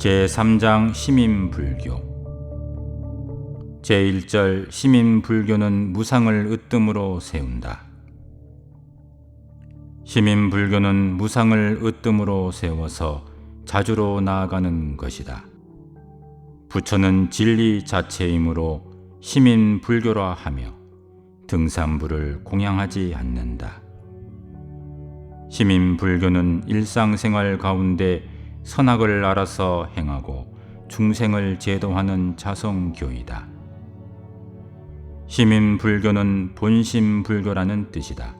제3장 시민불교 제1절 시민불교는 무상을 으뜸으로 세운다. 시민불교는 무상을 으뜸으로 세워서 자주로 나아가는 것이다. 부처는 진리 자체이므로 시민불교라 하며 등산부를 공양하지 않는다. 시민불교는 일상생활 가운데 선악을 알아서 행하고 중생을 제도하는 자성교이다. 시민 불교는 본심 불교라는 뜻이다.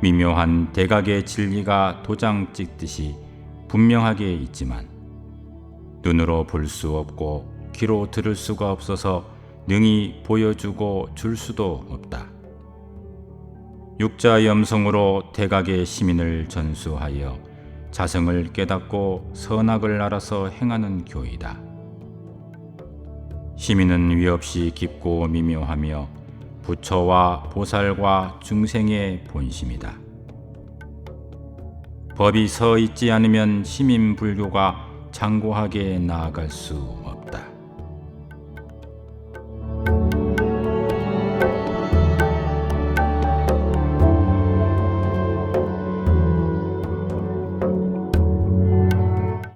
미묘한 대각의 진리가 도장 찍듯이 분명하게 있지만 눈으로 볼 수 없고 귀로 들을 수가 없어서 능히 보여주고 줄 수도 없다. 육자 염성으로 대각의 시민을 전수하여 자성을 깨닫고 선악을 알아서 행하는 교이다. 시민은 위없이 깊고 미묘하며 부처와 보살과 중생의 본심이다. 법이 서 있지 않으면 시민 불교가 장고하게 나아갈 수 없다.